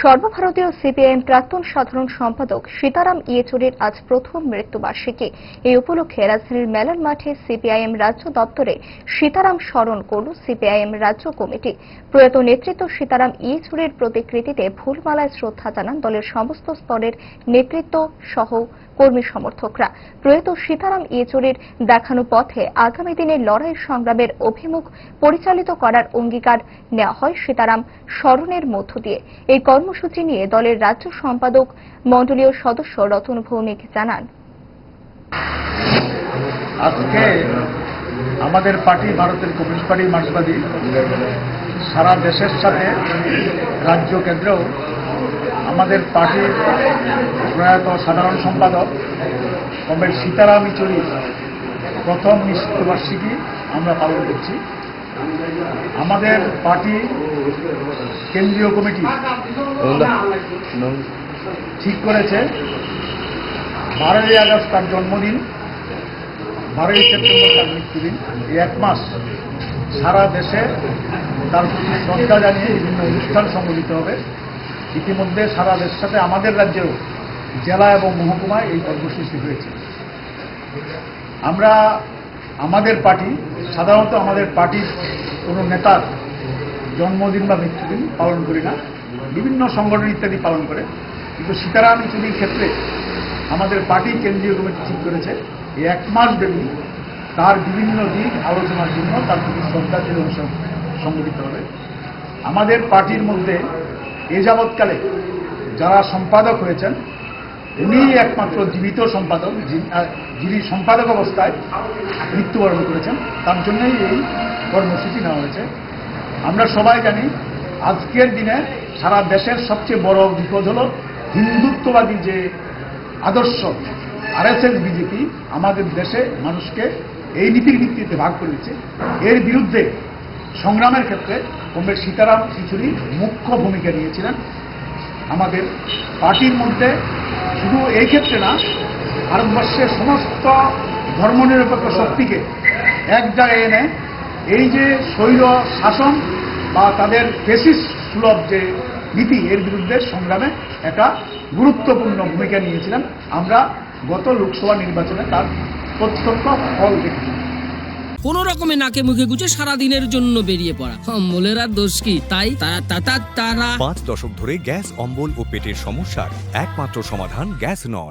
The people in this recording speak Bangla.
সর্বভারতীয় সিপিআইএম প্রাক্তন সাধারণ সম্পাদক সীতারাম ইয়েচুরির আজ প্রথম মৃত্যুবার্ষিকী। এই উপলক্ষে রাজধানীর মেলান মাঠে সিপিআইএম রাজ্য দপ্তরে সীতারাম স্মরণ করল সিপিআইএম রাজ্য কমিটি। প্রয়াত নেতৃত্ব সীতারাম ইয়েচুরির প্রতিকৃতিতে ফুলমালায় শ্রদ্ধা জানান দলের সমস্ত স্তরের নেতৃত্ব সহ কর্মী সমর্থকরা। প্রয়াত সীতারাম ইয়েচুরির দেখানো পথে আগামী দিনে লড়াই সংগ্রামের অভিমুখ পরিচালিত করার অঙ্গীকার নেওয়া হয় সীতারাম স্মরণের মধ্য দিয়ে। এই কর্মসূচি নিয়ে দলের রাজ্য সম্পাদক, মণ্ডলীয় সদস্য রতন ভৌমিক জানান। আজকে আমাদের পার্টি, ভারতের কমিউনিস্ট পার্টি, মার্ক্সবাদী সারা দেশের সাথে রাজ্য কেন্দ্রেও আমাদের পার্টির প্রয়াত সাধারণ সম্পাদক কমরেড সীতারাম ইচুরি প্রথম মৃত্যুবার্ষিকী আমরা পালন করছি। আমাদের পার্টি কেন্দ্রীয় কমিটি ঠিক করেছে বারোই আগস্ট তার জন্মদিন, বারোই সেপ্টেম্বর তার মৃত্যুদিন। এই এক মাস সারা দেশে তার প্রতি শ্রদ্ধা জানিয়ে বিভিন্ন অনুষ্ঠান সংগঠিত হবে। ইতিমধ্যে সারা দেশের সাথে আমাদের রাজ্যেও জেলা এবং মহকুমায় এই কর্মসূচি হয়েছে। আমরা আমাদের পার্টি, সাধারণত আমাদের পার্টির কোনো নেতার জন্মদিন বা মৃত্যুদিন পালন করি না। বিভিন্ন সংগঠন ইত্যাদি পালন করে। কিন্তু সীতারাম ইত্যাদির ক্ষেত্রে আমাদের পার্টি কেন্দ্রীয় কমিটি ঠিক করেছে। এই এক মাস ব্যাপী তার বিভিন্ন দিক আলোচনার জন্য তার প্রতি শ্রদ্ধাঞ্জলি অনুষ্ঠান সংগঠিত হবে। আমাদের পার্টির মধ্যে এ যাবৎকালে যারা সম্পাদক হয়েছেন, উনি একমাত্র জীবিত সম্পাদক যিনি সম্পাদক অবস্থায় মৃত্যুবরণ করেছেন। তার জন্যই এই কর্মসূচি নেওয়া হয়েছে। আমরা সবাই জানি আজকের দিনে সারা দেশের সবচেয়ে বড় বিপদ হল হিন্দুত্ববাদী যে আদর্শ আরএসএস বিজেপি আমাদের দেশে মানুষকে এই নীতির ভিত্তিতে ভাগ করে দিচ্ছে। এর বিরুদ্ধে সংগ্রামের ক্ষেত্রে কমরেড সীতারাম খিচুড়ি মুখ্য ভূমিকা নিয়েছিলেন। আমাদের পার্টির মধ্যে শুধু এই ক্ষেত্রে না, ভারতবর্ষের সমস্ত ধর্মনিরপেক্ষ শক্তিকে এক জায়গায় এনে এই যে স্বৈর শাসন বা তাদের ফেসিস সুলভ যে নীতি এর বিরুদ্ধে সংগ্রামে একটা গুরুত্বপূর্ণ ভূমিকা নিয়েছিলেন আমরা গত লোকসভা নির্বাচনে তার প্রত্যক্ষ ফল দেখেছি। কোন রকমে নাকে মুখে গুজে সারা দিনের জন্য বেরিয়ে পড়া। অম্বলের আর দোষ কি? তাই তারা তাতা তারা পাঁচ দশক ধরে গ্যাস অম্বল ও পেটের সমস্যার একমাত্র সমাধান গ্যাস নল